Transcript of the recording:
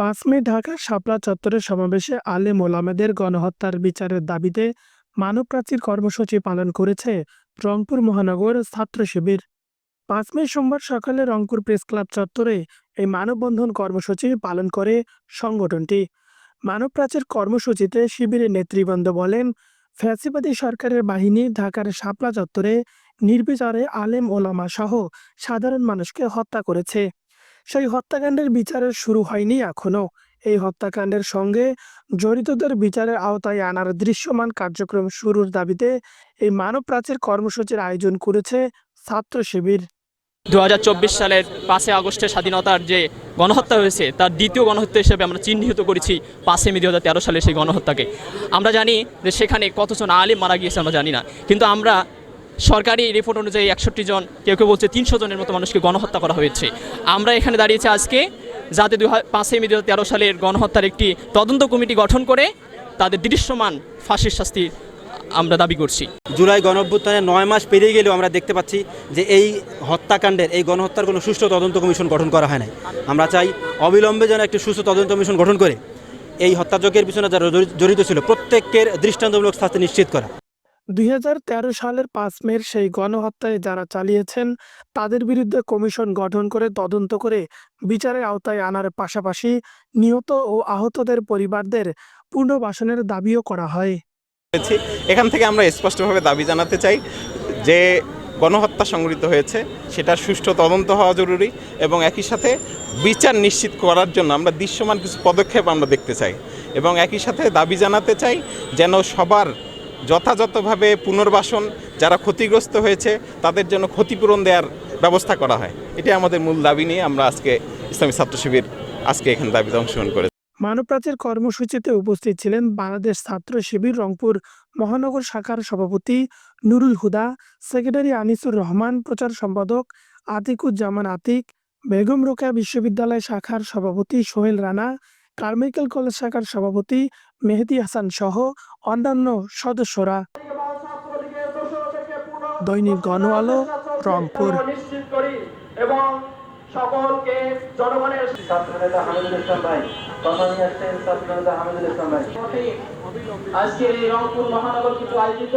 পাঁচ মে ঢাকার শাপলা চত্বরের সমাবেশে আলেম ওলামাদের গণহত্যার বিচারের দাবিতে মানব প্রাচীর কর্মসূচি পালন করেছে রংপুর মহানগর ছাত্র শিবির। পাঁচ মে সোমবার সকালে রংপুর প্রেস ক্লাব চত্বরে এই মানববন্ধন কর্মসূচি পালন করে সংগঠনটি। মানব প্রাচীর কর্মসূচিতে শিবিরের নেতৃবৃন্দ বলেন, ফ্যাসিবাদী সরকারের বাহিনী ঢাকার শাপলা চত্বরে নির্বিচারে আলেম ওলামা সহ সাধারণ মানুষকে হত্যা করেছে। সেই হত্যাকাণ্ডের বিচারের শুরু হয়নি এখনও এই হত্যাকাণ্ডের সঙ্গে জড়িতদের বিচারের আওতায় আনার দৃশ্যমান কার্যক্রম শুরুর দাবিতে এই মানব প্রাচীর কর্মসূচির আয়োজন করেছে ছাত্র শিবির। দুই হাজার চব্বিশ সালের পাঁচই আগস্টের স্বাধীনতার যে গণহত্যা হয়েছে, তার দ্বিতীয় গণহত্যা হিসেবে আমরা চিহ্নিত করেছি পাঁচই মে দু হাজার তেরো সালের সেই গণহত্যাকে। আমরা জানি যে সেখানে কতজন আলিম মারা গিয়েছে আমরা জানি না। কিন্তু আমরা সরকারি রিপোর্ট অনুযায়ী একষট্টি জন, কেউ কেউ বলছে তিনশো জনের মতো মানুষকে গণহত্যা করা হয়েছে। আমরা এখানে দাঁড়িয়েছি আজকে, যাতে দু পাঁচই মে দু হাজার তেরো সালের গণহত্যার একটি তদন্ত কমিটি গঠন করে তাদের দৃশ্যমান ফাঁসির শাস্তি আমরা দাবি করছি। জুলাই গণঅভ্যুত্থানের নয় মাস পেরিয়ে গেলেও আমরা দেখতে পাচ্ছি যে এই হত্যাকাণ্ডের, এই গণহত্যার কোনো সুষ্ঠু তদন্ত কমিশন গঠন করা হয় নাই। আমরা চাই অবিলম্বে যেন একটি সুস্থ তদন্ত কমিশন গঠন করে এই হত্যাযজ্ঞের পিছনে যারা জড়িত ছিল, প্রত্যেকের দৃষ্টান্তমূলক শাস্তি নিশ্চিত করা। দুই হাজার তেরো সালের পাঁচ মের সেই গণহত্যায় যারা চালিয়েছেন, তাদের বিরুদ্ধে কমিশন গঠন করে তদন্ত করে বিচারের আওতায় আনার পাশাপাশি নিহত ও আহতদের পরিবারদের পুনর্বাসনের দাবিও করা হয়। এখান থেকে আমরা স্পষ্টভাবে দাবি জানাতে চাই যে গণহত্যা সংঘটিত হয়েছে সেটা সুষ্ঠু তদন্ত হওয়া জরুরি এবং একই সাথে বিচার নিশ্চিত করার জন্য আমরা দৃশ্যমান কিছু পদক্ষেপ আমরা দেখতে চাই এবং একই সাথে দাবি জানাতে চাই যেন সবার যথাযথভাবে পুনর্বাসন, যারা ক্ষতিগ্রস্ত হয়েছে, তাদের জন্য ক্ষতিপূরণ দেওয়ার ব্যবস্থা করা হয়। এটি আমাদের মূল দাবি নিয়ে আমরা আজকে ইসলামী ছাত্র শিবির আজকে এখানে দাবিতে অংশগ্রহণ করেছি। মানবপ্রাচীর কর্মসূচিতে উপস্থিত ছিলেন বাংলাদেশ ছাত্র শিবির রংপুর মহানগর শাখার সভাপতি নুরুল হুদা, সেক্রেটারি আনিসুর রহমান, প্রচার সম্পাদক আতিকুজ্জামান আতিক, বেগম রোকেয়া বিশ্ববিদ্যালয় শাখার সভাপতি সোহেল রানা কারমাইকেল কলেজ শাখার সভাপতি মেহেদি হাসান সহ অন্যান্য সদস্যরা। দৈনিক গণ আলো, রংপুর। সকলকে জনগণের রংপুর মহানগর আয়োজিত।